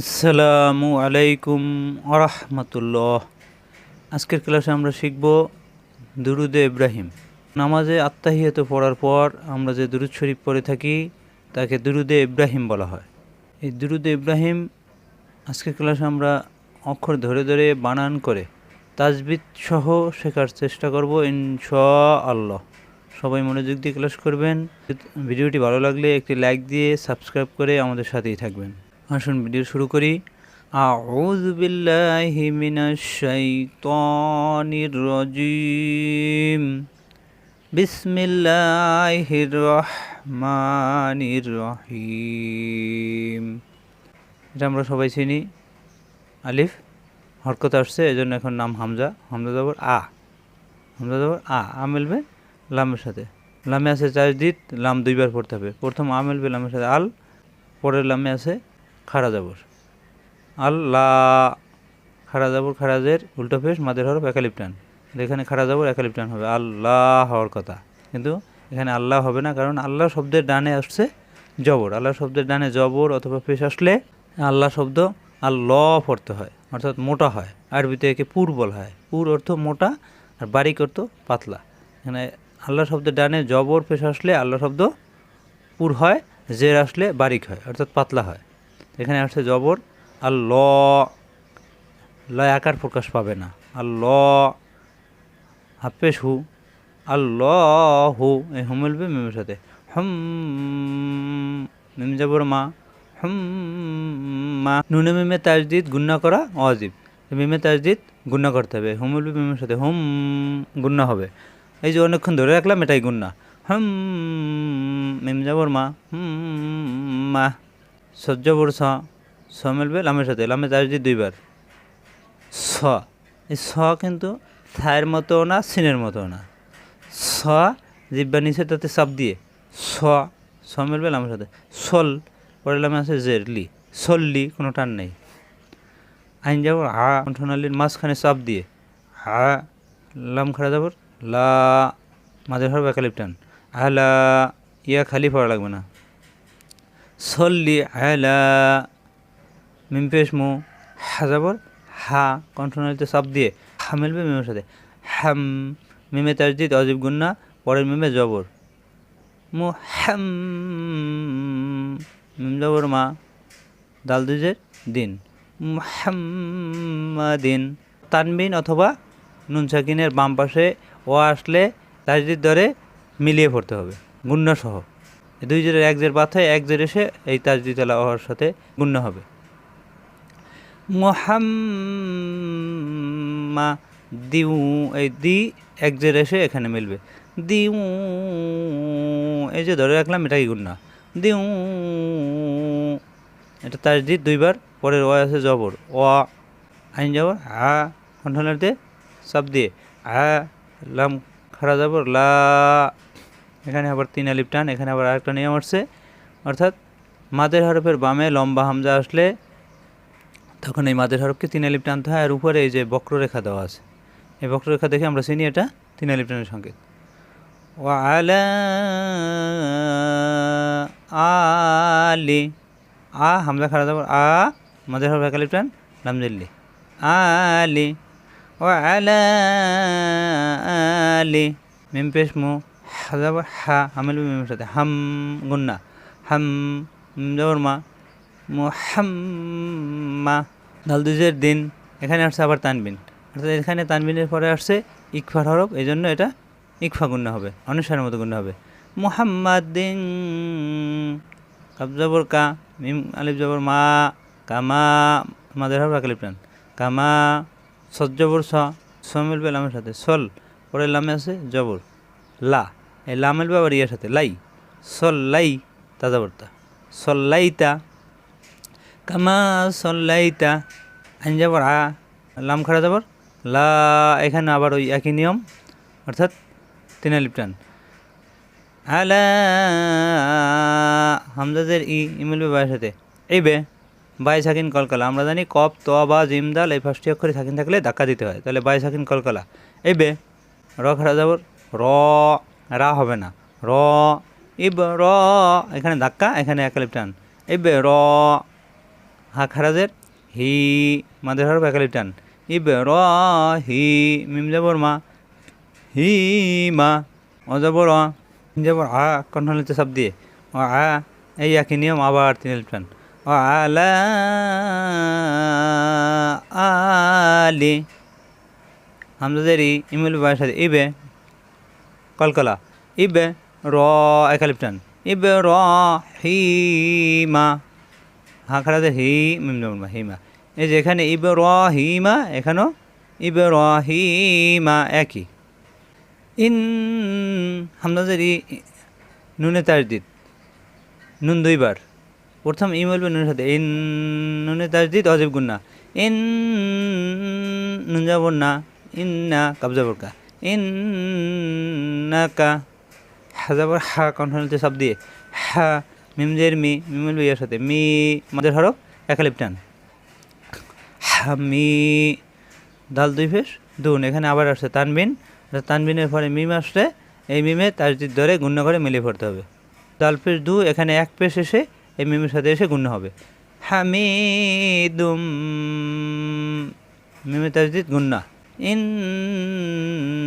আসসালামু আলাইকুম আরহামতুল্লাহ। আজকের ক্লাসে আমরা শিখব দুরুদে ইব্রাহিম। নামাজে আত্মাহিয়ত পড়ার পর আমরা যে দুরুদ শরীফ পড়ে থাকি, তাকে দুরুদে ইব্রাহিম বলা হয়। এই দুরুদে ইব্রাহিম আজকের ক্লাসে আমরা অক্ষর ধরে ধরে বানান করে তাজবিদ সহ শেখার চেষ্টা করব ইনশা আল্লাহ সবাই মনোযোগ দিয়ে ক্লাস করবেন। ভিডিওটি ভালো লাগলে একটি লাইক দিয়ে সাবস্ক্রাইব করে আমাদের সাথেই থাকবেন। আসুন ভিডিও শুরু করি। আউযু বিল্লাহি মিনাশ শাইতানির রাজিম। বিসমিল্লাহির রহমানির রহিম। এটা আমরা সবাই চিনি। আলিফ, হরকত আসছে, এজন্য এখন নাম হামজা। হামজা যাবর আ। হামজা যাবর আ। আ লামের সাথে। লামে আছে চারদিত লাম দুইবার পড়তে হবে। প্রথম আ মিলবে লামের সাথে আল, পরের লামে আছে খাড়া যাবর আল্লাহ খাড়া যাবর খাড়াজের উল্টো ফেস মাদের হরফ একালিপ টান এখানে খাড়া যাবর একালিপ হবে। আল্লাহ হওয়ার কথা। কিন্তু এখানে আল্লাহ হবে না, কারণ আল্লাহ শব্দের ডানে আসছে জবর। আল্লাহ শব্দের ডানে জবর অথবা ফেস আসলে আল্লাহ শব্দ আল্লাহ পড়তে হয়, অর্থাৎ মোটা হয়। আরবিতে একে পুর বলা হয়। পুর অর্থ মোটা আর বারিক অর্থ পাতলা। এখানে আল্লাহ শব্দের ডানে জবর ফেস আসলে আল্লাহ শব্দ পুর হয়, জের আসলে বারিক হয়, অর্থাৎ পাতলা হয়। এখানে আসছে জবর, আর ল লয় আকার প্রকাশ পাবে না। আর ল, হাফেশ হু, আর ল, হু এই হু মিলবে মিমের সাথে। হম, মিম জবর মা, হম, মা। নুনে মিমে তাজদিদ গুন্না করা অজীব মিমে তাজদিদ গুন্না করতে হবে। হুম মিলবে মিমের সাথে। হুম গুন্না হবে। এই যে অনেকক্ষণ ধরে রাখলাম, এটাই গুন্না হুম, মিম জবর মা, হুম, মা। সহ্য বড় স স মিলবে? লামের সাথে। লামে তাজদি দুইবার। স। এই স কিন্তু থায়ের মতো না, সিনের মতো না। স জিব্বা নিচে তাতে চাপ দিয়ে। স স মিলবে লামের সাথে। সল, পরে লামে আছে জের, লি। কোনো টান নেই। আইন যাবর হা কণ্ঠনালীর মাঝখানে চাপ দিয়ে। হা লাম খাড়া যাবর। লা মাঝের হর একালিপ টান আলা ইয়া খালি পড়া লাগবে না। সল্লি আলা মিমপেশ মু হাজাবর হা, কণ্ঠনালীতে চাপ দিয়ে, হা মিলবে মিমের সাথে হ্যাম মিমে তাজদিদ অজীব গুন্না, পরের মিমে জবর। মু হ্যাম মিম জবর মা দাল দুজের দিন তানবিন অথবা নুন সাকিনের বাম পাশে ও আসলে তাজদিদ ধরে মিলিয়ে পড়তে হবে গুন্না সহ দুই জেরের এক জের বাথায় এক জের এসে এই তাজদিদ আলা হওয়ার সাথে গুণ্য হবে। মোহাম্মা দিউ, এই দি, এক জের এসে এখানে মিলবে। দিউ, এই যে ধরে রাখলাম, এটাই গুন্না দিউ, এটা তাজদিদ দুইবার, পরের ওয়া আছে জবর। ও আইন জবর আ কণ্ঠনাতে চাপ দিয়ে। আ, লাম খাড়া জবর, লা এখানে আবার তিন আলিপ টান, এখানে আবার আরেকটা নিয়ম আসছে। অর্থাৎ মাদের হরফের বামে লম্বা হামজা আসলে তখন এই মাদের হরফকে তিন আলিপ টানতে হয়, আর উপরে এই যে বক্ররেখা দেওয়া আছে। এই বক্ররেখা দেখে আমরা চিনি এটা তিন আলিপ টানের সংকেত। ও আলা আলি, আ হামজা যাব আ মাদের হরফ একালিপ টান লামজিল্লি আলি ও আলা আলি, মিম পেশ মু হাজাব হা হামিল মিমের সাথে হাম, গুন্না। হাম জবর মা মুহাম্মা। দাল দুজের দিন, এখানে আসছে আবার তানবিন। অর্থাৎ এখানে তানবিনের পরে আসছে ইকফার হরফ এই জন্য এটা ইকফা গুণ্য হবে, অনুসারের মতো গুণ্য হবে। মুহাম্মাদিন কাব জবর কা, মিম, আলিফ জবর মা, কামা আমাদের হরফ আকালিফ টান কামা, সজ্জবর স স মিলবে লামের সাথে সল পরে লামে আছে জবর, লা। এই লা মিলবে ইয়ার সাথে, লাই সল লাই তাজাবর্তা, সল্লাইতা, কামা সল্লাইতা আইন যাবর আ লাম খাড়া যাবর লা, এখানে আবার ওই একই নিয়ম, অর্থাৎ তিন লিপটান আলা হামজাদের ই ইমিলবে বায়ের সাথে, এই বে, বাই সাকিন কলকালা, আমরা জানি কপ ত, বা, জিম, দাল, এই ফার্স্টটি অক্ষরে সাকিন থাকলে ধাক্কা দিতে হয়, তাহলে বাই সাকিন কলকালা। এই বে, র, খাড়া যাবর র রা হবে না। র, ইব, র, এখানে ধাক্কা, এখানে একালিপ টান ইব, র, হা খারাজের, হি, মাদের হরফ একালি টান ইব, র, হি, মিম যাবর মা। হি, মা অজবর অ যাবর আ কণ্ঠলিতে সব দিয়ে। ও আ, এই একই নিয়ম, আবার তিন টান ও আলা আলি হামজাদের ইমুল বায়ের সাথে, ইবে। কলকলা। ইবে র একালিফ টান ইবে র হিমা। হা খারাতে হি মিম হিমা এই যে এখানে ইবে র হিমা, এখানেও ইবে র হিমা একই। ইন হামদাজের ই নুনে তাজদিদ, নুন দুইবার। প্রথম ই বলবে নুনের সাথে, ইন নুনে তাজদিদ অজীব গুন্না। ইন নুন যাবর না ইন্না কাবজা বরকা। ইন নাকা হাজাবর হা কণ্ঠনিতে সব দিয়ে। হা মিমজের মি, মিমুল বিয়ের সাথে। মি মাদের হরফ টান। হামি দাল দুই ফেস, দুন। এখানে আবার আসছে তানবিন। তানবিনের পরে মিম আসলে, এই মিমে তাজদিদ ধরে গুণ্য করে মিলিয়ে পড়তে হবে। দাল পেশ দু, এখানে এক পেশ এসে এই মিমের সাথে এসে গুণ্য হবে। হামিদুম মিমে তাজদিদ গুন্না ইন্নাকা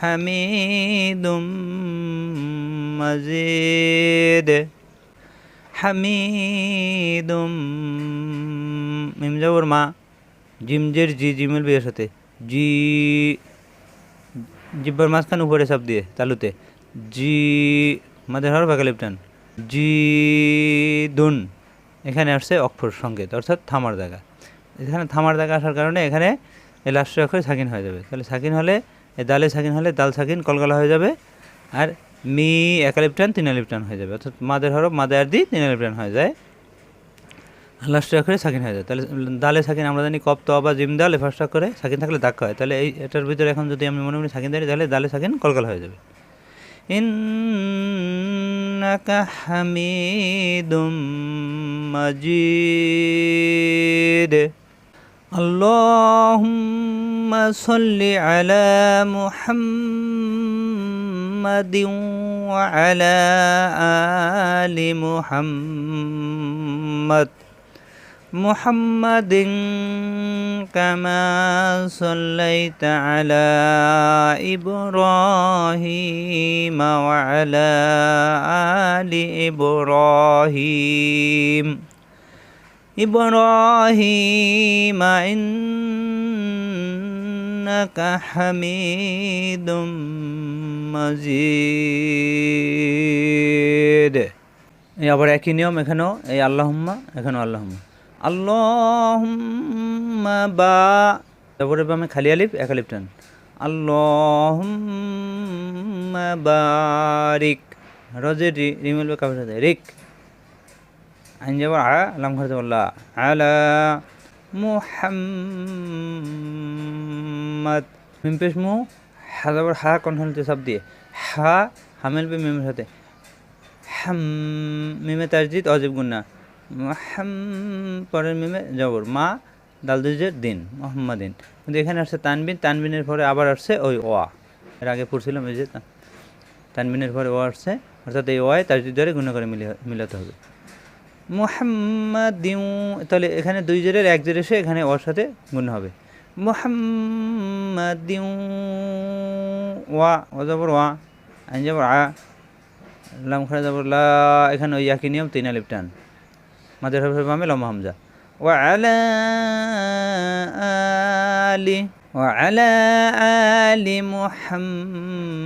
হামিদুম মাজিদ হামিদুম মিম যাবর মা জিমজের জি জিমের বিয়ের সাথে জি জিব্বার মাঝখান উপরে সব দিয়ে তালুতে জি মাদের হর বাঁকা লিপটান জি দুন এখানে আসছে অক্ষর সংকেত, অর্থাৎ থামার জায়গা এখানে থামার জায়গা আসার কারণে এখানে এই লাস্ট অক্ষরে সাকিন হয়ে যাবে। তাহলে সাকিন হলে দালে সাকিন হলে, দাল সাকিন কলকলা হয়ে যাবে। আর মি একালিপটান তিন আলিপটান হয়ে যাবে। অর্থাৎ মাদের হরফ মাদের আর দি তিন আলিপটান হয়ে যায়। লাস্ট অক্ষরে সাকিন হয়ে যায়। তাহলে দালে সাকিন আমরা জানি কপ তো বা জিম দালে ফার্স্ট অক্ষরে সাকিন থাকলে ধাক্কা হয়। তাহলে এই, এটার ভিতরে এখন যদি আমি মনে মনে সাকিন দিই তাহলে দালে সাকিন কলকাল হয়ে যাবে। ইন্নাকা হামিদুম মাজিদ। اللهم صل على محمد وعلى آل محمد. محمد كما صليت على إبراهيم وعلى آل إبراهيم. إبراهيم إنك حميد مجيد এই আবার একই নিয়ম এখানেও এই আল্লাহুম্মা এখানেও আল্লাহুম্মা আল্লাহুম্মা বা তারপরে আমি খালি আলিফ এক আলিফ টান আল্লাহুম্মা বারিক রজের রি রিমেল কাপের সাথে রিক আইন যাব আ লাম খাতে বললা আলা মুহাম্মদ। মিম পেশ মু, হা যাবার হা সব দিয়ে হা, হামেল পে মিমের সাথে। হাম, মিমে তাজদিদ, অজীব গুন্না হাম পরের মিমে জবর। মা দালদুজের দিন, মোহাম্মদিন। কিন্তু এখানে আসছে তানবিন, তানবিনের পরে আবার আসছে ওই ওয়া। এর আগে পড়ছিলাম এই যে তানবিনের পরে ও আসছে। অর্থাৎ এই ওয়াই তাজদিদ ধরে গুণ করে মিলে মিলাতে হবে। মোহাম্মদিউ, তাহলে এখানে দুই জেরের এক জের এসে এখানে ওর সাথে গুণ হবে। মোহাম্মদিউ, ওয়া ও যাবর ওয়া, আইন যাবর আ, লাম খারা যাবর লা, এখানে ওই একই নিয়ম, তিন আলিফ টান। মাদের হবে বামে লম্বা হামজা। ওয়া আলা আলি, ওয়া আলা আলি মুহাম্মাদিন,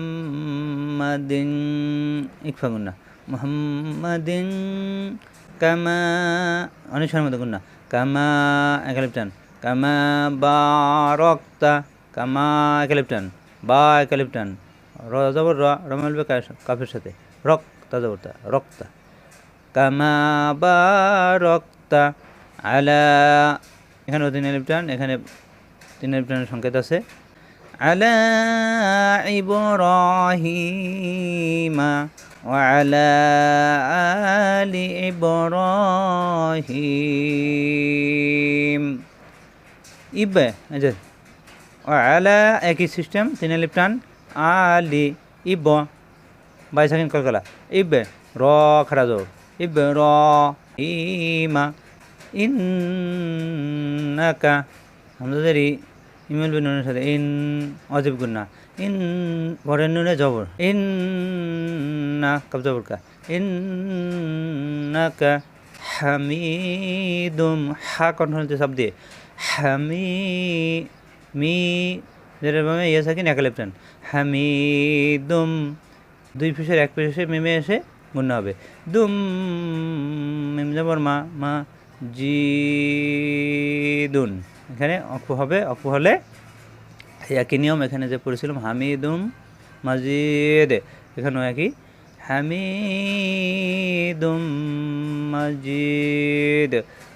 ইকফা গুন্না মুহাম্মাদিন কামা অনুসার মতো গুন্না কামা একালিপটান। কামা বা রক্তা, কামা একালিপটান। বা একালিপটান। র জবর র কাফের সাথে। রক্তা জবরতা রক্তা। কামা বারক্তা আলা, এখানে তিন লিপটান এখানে তিন লিপটানের সংকেত আছে। আলা ইব্রাহিমা وعلى آل إبراهيم ইবে এই যে আলা একই সিস্টেম তিন লিপটান আলি ইব বাই সেকেন্ড কলকলা ইবে র খারা জোর ইবে র ইমা ইন্নাকা আমাদের ইমেল বি নুনের সাথে, ইন অজীব গুন্না, ইন ভরের নুনে জবর, ইন না কব জবর কা ইন্নাকা হামিদুম, হা কণ্ঠন সব দিয়ে, হামি, মি যেটা ভাবে ইয়ে থাকেন একা লেপটেন হামিদুম, দুই পিসের এক পিসে মেমে এসে গুণ হবে, দুম, মেম যাবর মা মা জিদুন এখানে অপু হবে। অপু হলে একই নিয়ম এখানে যে পড়েছিলাম, হামিদুম মাজিদ। এখানেও একই। হামিদুম মাজিদ।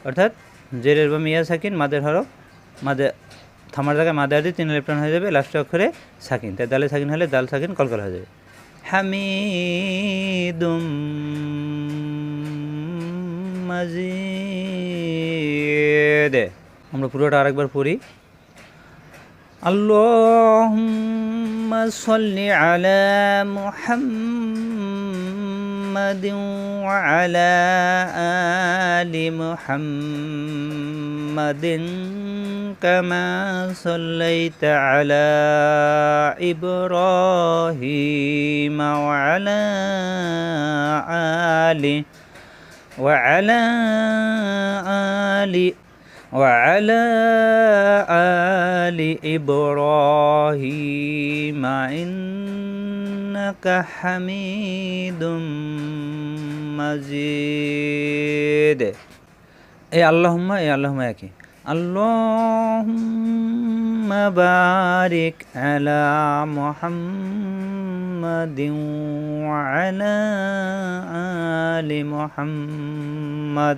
অর্থাৎ জেরের বা মিয়া সাকিন, মাদের হরফ, মাদে, থামার জায়গায় মাদে আদি তিন লেপটান হয়ে যাবে, লাস্টে অক্ষরে সাকিন। তাই দালে সাকিন হলে দাল সাকিন, কলকল হয়ে যাবে। হামিদুম মাজিদ। আমরা পুরোটা আরেকবার পড়ি اللهم صل على محمد وعلى آل محمد كما صليت على إبراهيم وعلى آل وعلى آل وعلى آل إبراهيم إنك حميد مجيد এই আল্লাহুম্মা এই আল্লাহুম্মা একই اللهم بارك على محمد وعلى آل محمد